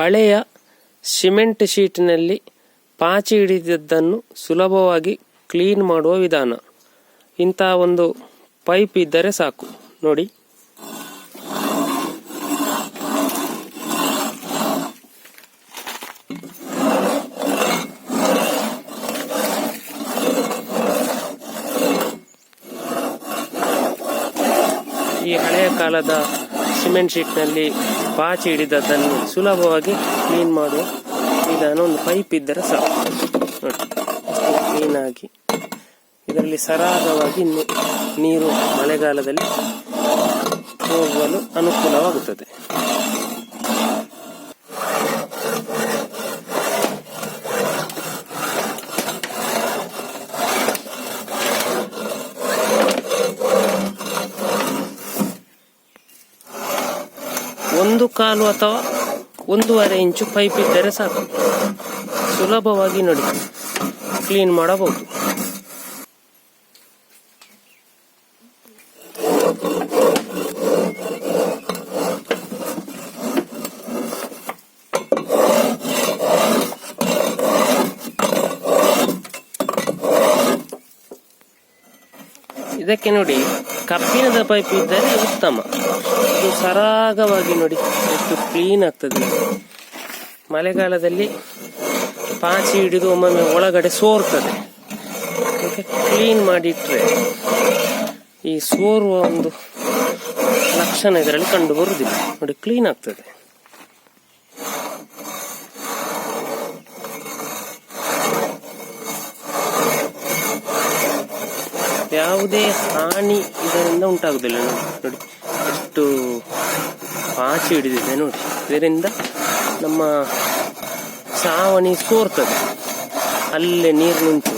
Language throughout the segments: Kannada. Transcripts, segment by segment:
ಹಳೆಯ ಸಿಮೆಂಟ್ ಶೀಟ್ನಲ್ಲಿ ಪಾಚಿ ಹಿಡಿದಿದ್ದನ್ನು ಸುಲಭವಾಗಿ ಕ್ಲೀನ್ ಮಾಡುವ ವಿಧಾನ. ಇಂಥ ಒಂದು ಪೈಪ್ ಇದ್ದರೆ ಸಾಕು. ನೋಡಿ. ಈ ಹಳೆಯ ಕಾಲದ ಸಿಮೆಂಟ್ ಶೀಟ್ನಲ್ಲಿ ಪಾಚಿ ಹಿಡಿದದ್ದನ್ನು ಸುಲಭವಾಗಿ ಕ್ಲೀನ್ ಮಾಡುವ ವಿಧಾನ ಒಂದು ಪೈಪ್ ಇದ್ದರೆ ಸಾಕು. ನೋಡಿ ಕ್ಲೀನಾಗಿ. ಇದರಲ್ಲಿ ಸರಾಗವಾಗಿ ನೀರು ಮಳೆಗಾಲದಲ್ಲಿ ಹೋಗಲು ಅನುಕೂಲವಾಗುತ್ತದೆ. ಒಂದು ಕಾಲು ಅಥವಾ ಒಂದೂವರೆ ಇಂಚು ಪೈಪ್ ಇದ್ದರೆ ಸಾಕು. ಸುಲಭವಾಗಿ ನೋಡಿ. ಕ್ಲೀನ್ ಮಾಡಬಹುದು. ಇದಕ್ಕೆ ನೋಡಿ ಕಬ್ಬಿಣದ ಪೈಪ್ ಇದ್ದರೆ ಉತ್ತಮ. ಇದು ಸರಾಗವಾಗಿ ನೋಡಿ, ಎಷ್ಟು ಕ್ಲೀನ್ ಆಗ್ತದೆ. ಮಳೆಗಾಲದಲ್ಲಿ ಪಾಚಿ ಹಿಡಿದು ಒಮ್ಮೊಮ್ಮೆ ಒಳಗಡೆ ಸೋರ್ತದೆ. ಕ್ಲೀನ್ ಮಾಡಿಟ್ರೆ ಈ ಸೋರುವ ಒಂದು ಲಕ್ಷಣ ಇದರಲ್ಲಿ ಕಂಡು ಬರುವುದಿಲ್ಲ. ನೋಡಿ ಕ್ಲೀನ್ ಆಗ್ತದೆ. ಯಾವುದೇ ಹಾನಿ ಇದರಿಂದ ಉಂಟಾಗುದಿಲ್ಲ ನೋಡಿ ಎಷ್ಟು ಪಾಚಿ ಹಿಡಿದಿದೆ ನೋಡಿ. ಇದರಿಂದ ನಮ್ಮ ಸಾವಣಿ ಸೋರ್ತದೆ. ಅಲ್ಲೇ ನೀರು ನಿಂತು.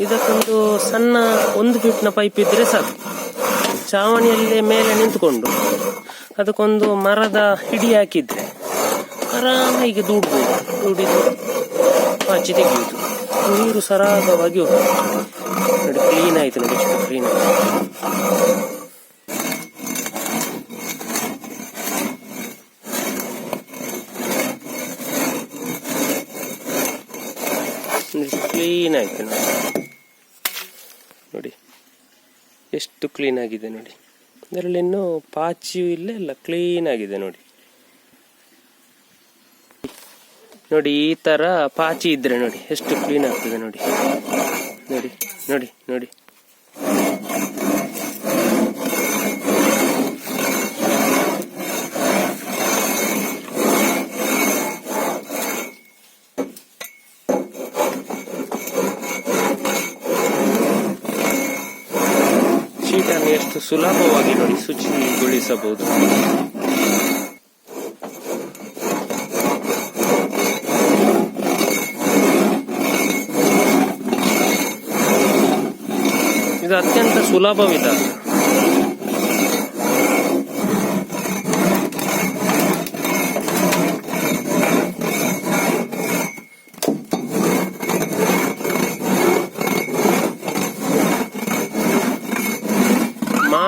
ಇದಕ್ಕೊಂದು ಸಣ್ಣ ಒಂದು ಫೀಟ್ನ ಪೈಪ್ ಇದ್ರೆ ಸಾಕು. ಚಾವಣಿಯಲ್ಲೇ ಮೇಲೆ ನಿಂತುಕೊಂಡು ಅದಕ್ಕೊಂದು ಮರದ ಹಿಡಿ ಹಾಕಿದ್ರೆ ಆರಾಮಾಗಿ ದೂಡ್ಬೋದು. ದೂಡಿದು ಪಾಚಿ ತೆಗೆಯುವುದು. ನೀರು ಸರಾಗವಾಗಿ ಹೋಗ್ತದೆ ನೋಡಿ ಕ್ಲೀನ್ ಆಯ್ತು ನೋಡಿ ಎಷ್ಟು ಕ್ಲೀನ್ ಆಯ್ತು ಕ್ಲೀನ್ ಆಯಿತು ನೋಡಿ. ಎಷ್ಟು ಕ್ಲೀನ್ ಆಗಿದೆ ನೋಡಿ. ಅದರಲ್ಲಿ ಇನ್ನೂ ಪಾಚಿಯೂ ಇಲ್ಲ ಕ್ಲೀನ್ ಆಗಿದೆ ನೋಡಿ. ನೋಡಿ, ಈ ತರ ಪಾಚಿ ಇದ್ದರೆ ನೋಡಿ, ಎಷ್ಟು ಕ್ಲೀನ್ ಆಗ್ತದೆ ನೋಡಿ. ನೋಡಿ ನೋಡಿ ನೋಡಿ. ಎಷ್ಟು ಸುಲಭವಾಗಿ ನೋಡಿ ಶುಚಿಗೊಳಿಸಬಹುದು ಇದು ಅತ್ಯಂತ ಸುಲಭ ವಿಧಾನ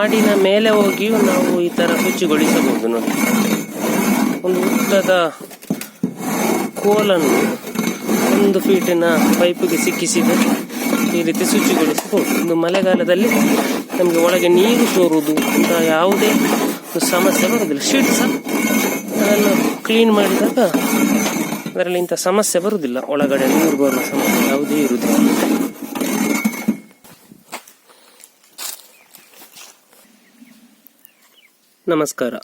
ಮಾಡಿನ ಮೇಲೆ ಹೋಗಿಯೂ ನಾವು ಈ ತರ ಶುಚಿಗೊಳಿಸಬಹುದು ನೋಡಿ. ಒಂದು ಉದ್ದದ ಕೋಲನ್ನು ಒಂದು ಫೀಟಿನ ಪೈಪಿಗೆ ಸಿಕ್ಕಿಸಿದ. ಈ ರೀತಿ ಶುಚಿಗೊಳಿಸಬಹುದು. ಒಂದು ಮಳೆಗಾಲದಲ್ಲಿ ನಮಗೆ ಒಳಗೆ ನೀರು ಸೋರುವುದು ಅಂತ ಯಾವುದೇ ಸಮಸ್ಯೆ ಬರುವುದಿಲ್ಲ. ಶೀಟ್ ಸಹ ಅದನ್ನು ಕ್ಲೀನ್ ಮಾಡಿದಾಗ ಅದರಲ್ಲಿ ಇಂಥ ಸಮಸ್ಯೆ ಬರುವುದಿಲ್ಲ. ಒಳಗಡೆ ನೀರು ಬರುವ ಸಮಸ್ಯೆ ಯಾವುದೇ ಇರುವುದಿಲ್ಲ. ನಮಸ್ಕಾರ.